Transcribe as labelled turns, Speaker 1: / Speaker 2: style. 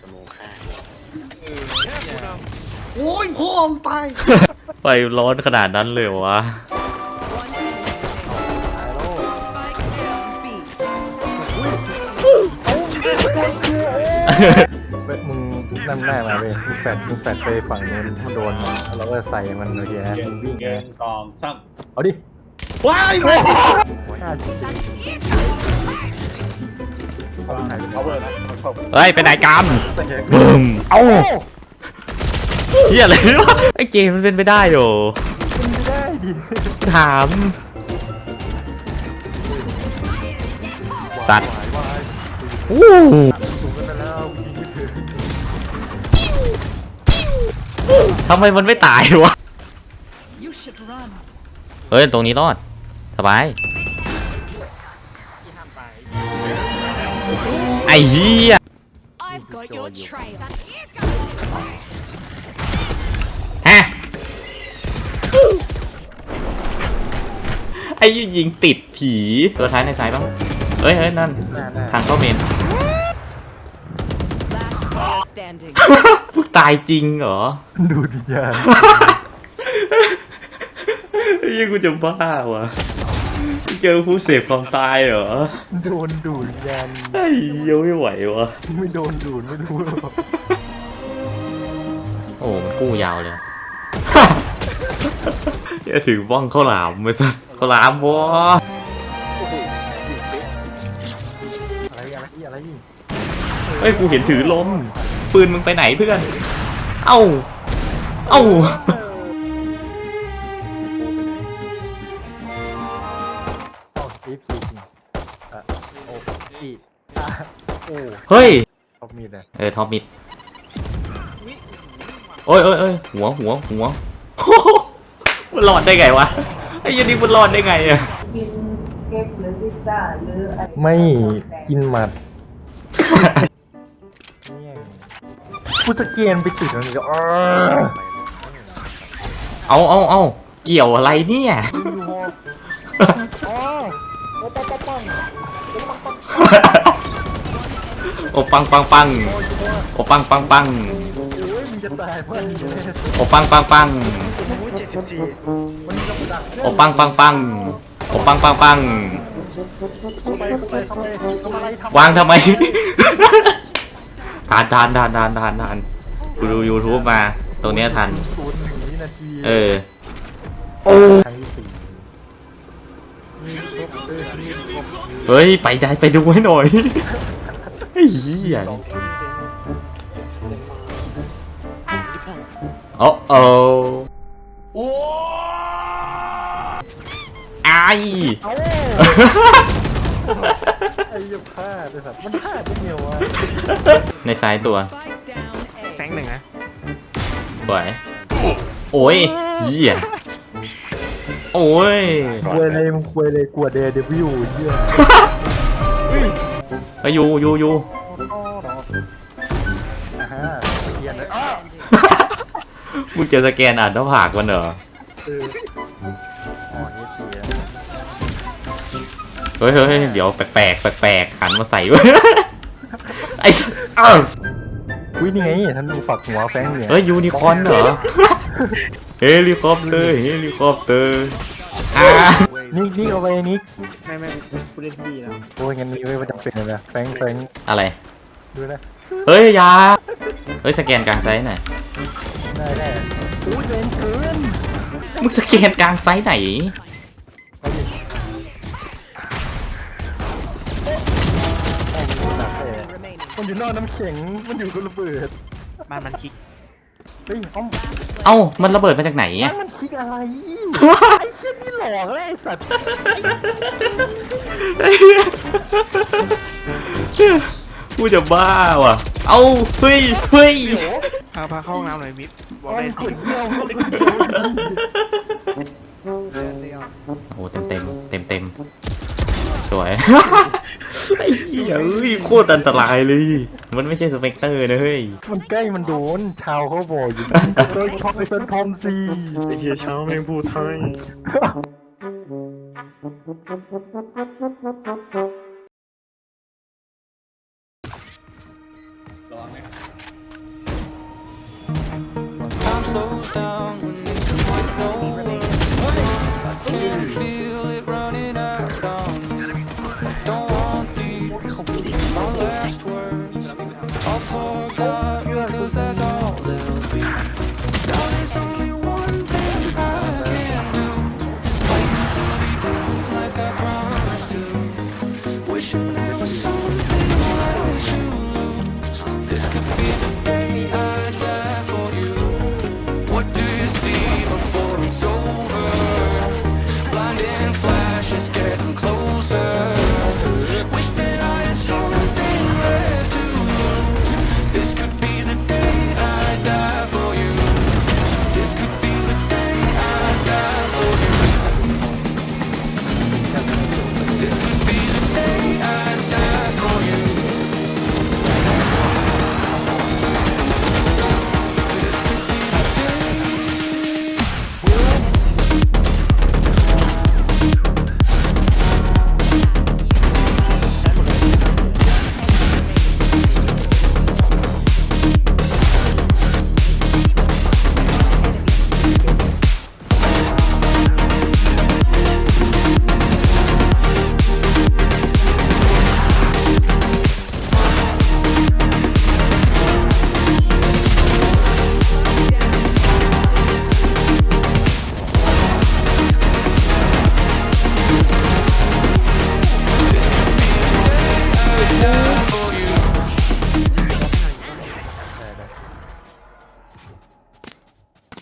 Speaker 1: สโมค่า
Speaker 2: โอ้ยพ่อมงตาย
Speaker 3: ไฟร้อนขนาดนั้นเลยเหรอวะ
Speaker 4: เว้ยมึงนั่นแน่มาเว้ยมึงแฟดมึงแฟดไปฝั่งนู้นมันโดนมันแล้วก็ใส่มันโอเคนะมึงวิ่ง
Speaker 1: หนึ่
Speaker 4: นะ
Speaker 1: งสองสาม
Speaker 4: เอาดิ
Speaker 2: ว้ายแม่
Speaker 4: ห้าสิบ เอาไหน
Speaker 1: เอาเบอร์นะเขาชอบ
Speaker 3: เฮ้ยไปไหนกัน
Speaker 4: เป็นไง
Speaker 3: บึมเอ้าเฮียอะไรวะไอ้เกมมันเป็นไปได้เหรอ
Speaker 4: เป็นไม่ได้ดิ
Speaker 3: ถาม สัตว์
Speaker 4: วายวาย
Speaker 3: อู้
Speaker 4: ถูกกันไปแล้วยิงไม่ถึง
Speaker 3: ทำไมมันไม่ตายวะ
Speaker 5: You should run.
Speaker 3: เฮ้ยตรงนี้รอด สบาย ไอ้เหี้ย
Speaker 5: I've got your trail.
Speaker 3: ฮะไอ้ยี่ยิงติดผีตัวท้ายในซ้ายต้องเฮ้ยเฮ้ยนั่น
Speaker 4: หน้าหน้า
Speaker 3: ทางเข้าเมน
Speaker 5: Last player standing.
Speaker 3: มึงตายจริงเหรอ
Speaker 4: ดูดิยาน
Speaker 3: ไอ้ยี่กูจะบ้าวะ เจอผู้เสพความตายเหรอ
Speaker 4: โดนดูดยาน
Speaker 3: ไอ้เหี้ยังไม่ไหววะ
Speaker 4: ไม่โดนดูดไม่รู้หรอก
Speaker 3: โอ้มันกู้ยาวเลยอย่าถือบ้องข้าวหลามไปซะข้าวหลามวะ
Speaker 4: อะไรอะไรอะไร
Speaker 3: เฮ้ยกูเห็นถือลมปืนมึงไปไหนเพื่อน เอ้า เอ้า
Speaker 4: เอาอีพีอะโอ้อีอะโอ้
Speaker 3: เฮ้ย
Speaker 4: ท็อปมีดเลย
Speaker 3: เออท็อปมิดโอ้ยโอ้ยโอ้ยหัวหัวหัวมันรอดได้ไงวะไอ้ยันนี่มันรอดได้ไงอะ
Speaker 6: กินเค้กหรือพิซซ่าหรืออะไร
Speaker 4: ไม่กินหมัดเนี่ยกูสแกนไปติดมันก็อ้า
Speaker 3: เอาเอาเอาเกี่ยวอะไรเนี่ย โอปังปังปังโอปังปังปัง
Speaker 4: โอ้ยมึงจะตายเพื่อน
Speaker 3: โอปังปังปัง
Speaker 1: เจ็ดสิบสี่
Speaker 4: มันจะดัก
Speaker 3: โอปังปังปังโอปังปังปัง
Speaker 4: เข้าไปเข้าไปเข้าไปทำไรทำ
Speaker 3: วางทำไมทานทานทานทานทานทานกูดู YouTube มา ตรงเนี้ยทัน
Speaker 4: ศูนย์หนึ่งวินาที
Speaker 3: เออ โอ้
Speaker 4: เฮ้
Speaker 3: ย ไปได้ไปดูให้หน่อยไอ้เหี้ย
Speaker 4: สองคน
Speaker 3: โอ้โอ้ไอ
Speaker 4: เอ้าไอ้เหี้ยพลาดเลยสัตว์มันพลาดได้ไงวะ
Speaker 3: ในซ้ายตัว
Speaker 5: Spike down A.
Speaker 1: แทงหนึ่งนะ
Speaker 3: สวยโอ้ยเหี้ย โอ้ย
Speaker 4: ควยเลยมึงควยเลยกลัวเดย์เดวิลเหี้ย
Speaker 3: ไปอยู่อยู่อยู่
Speaker 4: อ่าฮะเกียนเลยอ้า
Speaker 5: Standing.
Speaker 3: มึงจะสแกนอ่านหน้าผากมันเหรอ
Speaker 4: เอออ๋อนี่เกียน
Speaker 3: เฮ้ยเฮ้ยเฮ้ยเดี๋ยวแปลกแปลกแปลกๆหันมาใส่เว้ยไอ้เอ้า
Speaker 4: อุ้ยนี่ไงท่านดูฝักหัวแฟงเนี่ย
Speaker 3: เฮ้ยยูนิคอร์นเหรอ เฮลิคอปเตอร์เฮลิคอปเตอร์อ่า
Speaker 4: นิกนิกเอาไปนิก
Speaker 1: ไม่ไม่กูเล่นดีนะ
Speaker 4: โอ้ยงั้นนี่ไว้มันจะเป็นเลยนะแฟงแฟง
Speaker 3: อะไร
Speaker 4: ดูนะ
Speaker 3: เฮ้ยอยาเฮ้ยสแกนกลางไซส์หน่อย
Speaker 4: ได้ได้อู้เจนเกิน
Speaker 3: มึงสแกนกลางไซส์ไหน
Speaker 4: ไปดิแม่งดูหนักเลย
Speaker 5: Remaining.
Speaker 4: มันอยู่นอกน้ำแข็งมันอยู่กับระเบิด
Speaker 1: บ้านมันคิก
Speaker 4: เฮ้ยเอ้า
Speaker 3: เอ้ามันระเบิดมาจากไหน
Speaker 4: มั
Speaker 3: อะ
Speaker 4: นมันคิดอะไร ไอ้เชี่ยนี่หลอกแล้วไอ้สัตว์
Speaker 3: กูจะบ้าว่ะ เอ้าเฮ้ยเฮ้ย
Speaker 1: พาพาเข้าห้องน้ำหน่อยมิดบอก
Speaker 4: มั
Speaker 1: ได้
Speaker 4: น
Speaker 1: ที
Speaker 4: ขุดเดียวมันขุดเดียว
Speaker 3: โอ้เต็มเต็มเต็มเต็มสวยไอ้เหี้ยเอ้ยโคตรอันตรายเลย มันไม่ใช่สเปกเตอร์นะเฮ้ย
Speaker 4: มันใกล้มันโดนชาวเขาบอกอยู่โดยพอมเป็นทอมซี
Speaker 1: ไอ้เหี้ยชาวแมงพูดไทย
Speaker 3: ร้อนไหม